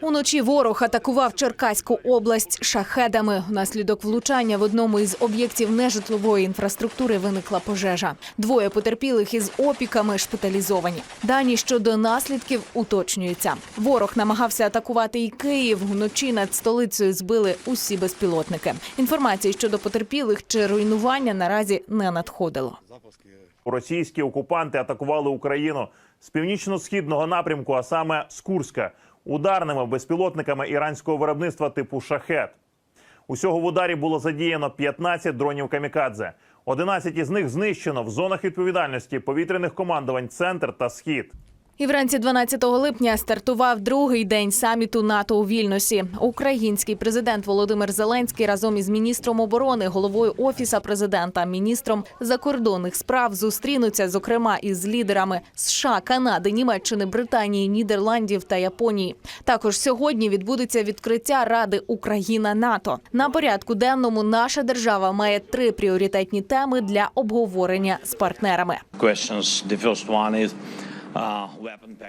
Уночі ворог атакував Черкаську область шахедами. Внаслідок влучання в одному із об'єктів нежитлової інфраструктури виникла пожежа. Двоє потерпілих із опіками шпиталізовані. Дані щодо наслідків уточнюються. Ворог намагався атакувати і Київ. Вночі над столицею збили усі безпілотники. Інформації щодо потерпілих чи руйнування наразі не надходило. Російські окупанти атакували Україну з північно-східного напрямку, а саме з Курська, ударними безпілотниками іранського виробництва типу шахет. Усього в ударі було задіяно 15 дронів камікадзе. 11 із них знищено в зонах відповідальності повітряних командувань Центр та Схід. І вранці 12 липня стартував другий день саміту НАТО у Вільнюсі. Український президент Володимир Зеленський разом із міністром оборони, головою офіса президента, міністром закордонних справ зустрінуться, зокрема, із лідерами США, Канади, Німеччини, Британії, Нідерландів та Японії. Також сьогодні відбудеться відкриття Ради Україна НАТО. На порядку денному наша держава має три пріоритетні теми для обговорення з партнерами.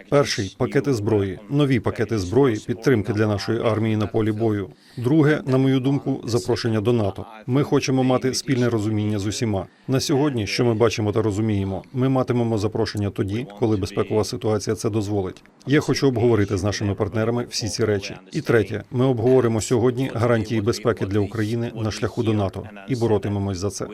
Перший пакети зброї, нові пакети зброї, підтримки для нашої армії на полі бою. Друге, на мою думку, запрошення до НАТО. Ми хочемо мати спільне розуміння з усіма. На сьогодні, що ми бачимо та розуміємо, ми матимемо запрошення тоді, коли безпекова ситуація це дозволить. Я хочу обговорити з нашими партнерами всі ці речі. І третє, ми обговоримо сьогодні гарантії безпеки для України на шляху до НАТО і боротимемось за це.